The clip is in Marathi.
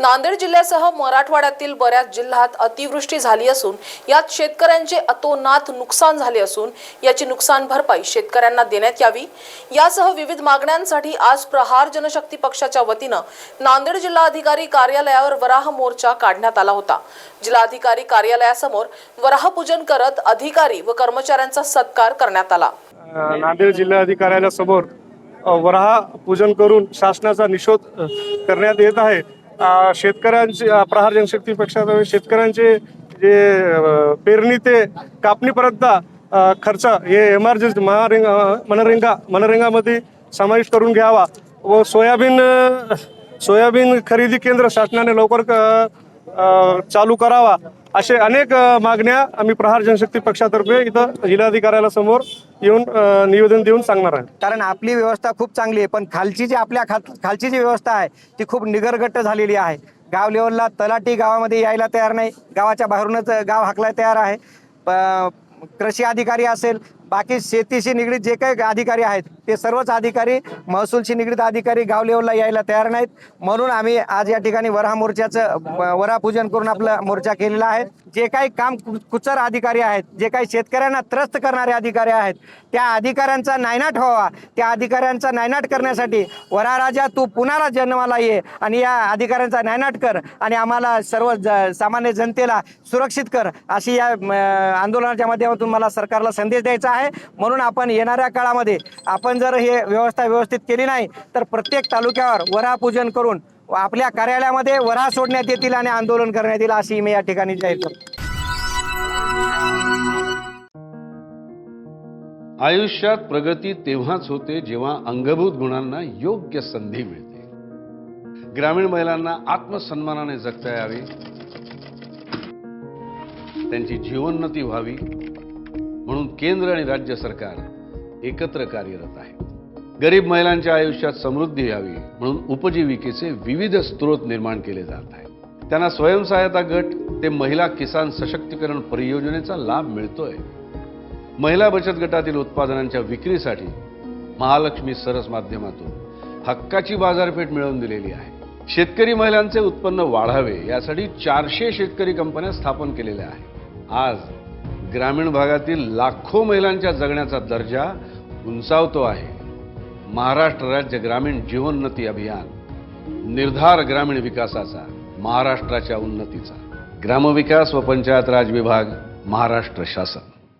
नांदेड जिल्ह्यासह मराठवाड्यातील बऱ्याच जिल्ह्यात अतिवृष्टी झाली असून यात शेतकऱ्यांचे अतोनात नुकसान झाले असून याची नुकसान भरपाई शेतकऱ्यांना देण्यात यावी. यासह विविध मागण्यांसाठी आज प्रहार जनशक्ती पक्षाच्या वतीनं नांदेड जिल्हाधिकारी कार्यालयावर वराह मोर्चा काढण्यात आला होता. जिल्हाधिकारी कार्यालयासमोर वराह पूजन करत अधिकारी व कर्मचाऱ्यांचा सत्कार करण्यात आला. नांदेड जिल्हाधिकाऱ्यासमोर समोर वराह पूजन करून शासनाचा निषेध करण्यात येत आहे. शेतकऱ्यांचे प्रहार जनशक्तीपेक्षा शेतकऱ्यांचे जे पेरणी ते कापणीपर्यंत खर्च हे एमर्जन्सी महारेंग मनरिंगा मनरिंगामध्ये समाविष्ट करून घ्यावा. व सोयाबीन सोयाबीन खरेदी केंद्र शासनाने लवकर चालू करावा असे अनेक मागण्या आम्ही प्रहार जनशक्ती पक्षातर्फे इथं जिल्हाधिकाऱ्याला समोर येऊन निवेदन देऊन सांगणार आहे. कारण आपली व्यवस्था खूप चांगली आहे पण खालची जी आपल्या खालची जी व्यवस्था आहे ती खूप निगरगट्ट झालेली आहे. गाव लेवलला तलाठी गावामध्ये यायला तयार नाही गावाच्या बाहेरूनच गाव हाकला तयार आहे. कृषी अधिकारी असेल बाकी शेतीशी निगडीत जे काही अधिकारी आहेत ते सर्वच अधिकारी महसूलशी निगडीत अधिकारी गाव लेवलला यायला तयार नाहीत. म्हणून आम्ही आज या ठिकाणी वरा मोर्चाचं वरापूजन पूजन करून आपला मोर्चा केलेला आहे. जे काही काम कु- कुचर अधिकारी आहेत जे काही शेतकऱ्यांना त्रस्त करणारे अधिकारी आहेत त्या अधिकाऱ्यांचा नायनाट व्हावा. त्या अधिकाऱ्यांचा नायनाट करण्यासाठी वरा राजा तू पुन्हा जन्माला ये आणि या अधिकाऱ्यांचा नायनाट कर आणि आम्हाला सर्व ज सामान्य जनतेला सुरक्षित कर अशी या आंदोलनाच्या माध्यमातून मला सरकारला संदेश द्यायचा आहे. म्हणून आपण येणाऱ्या काळामध्ये आपण जर हे व्यवस्था व्यवस्थित केली नाही तर प्रत्येक तालुक्यावर वरापूजन करून आपल्या कार्यालयामध्ये वरा सोडण्यात येतील आणि आंदोलन करण्यात येईल अशी मी या ठिकाणी जाहीर करतो. आयुष्यात प्रगती तेव्हाच होते जेव्हा अंगभूत गुणांना योग्य संधी मिळते. ग्रामीण महिलांना आत्मसन्मानाने जगता यावे. त्यांची जीवोन्नती व्हावी. म्हणून केंद्र आणि राज्य सरकार एकत्र कार्यरत आहे. गरीब महिलांच्या आयुष्यात समृद्धी यावी म्हणून उपजीविकेचे विविध स्रोत निर्माण केले जात आहेत. त्यांना स्वयंसहायता गट ते महिला किसान सशक्तीकरण परियोजनेचा लाभ मिळतोय. महिला बचत गटातील उत्पादनांच्या विक्रीसाठी महालक्ष्मी सरस माध्यमातून हक्काची बाजारपेठ मिळवून दिलेली आहे. शेतकरी महिलांचे उत्पन्न वाढावे यासाठी चारशे शेतकरी कंपन्या स्थापन केलेल्या आहेत. आज ग्रामीण भागातील लाखो महिलांच्या जगण्याचा दर्जा उंचावतो आहे. महाराष्ट्र राज्य ग्रामीण जीवोन्नती अभियान निर्धार ग्रामीण विकासाचा महाराष्ट्राच्या उन्नतीचा. ग्रामविकास व पंचायत राज विभाग महाराष्ट्र शासन.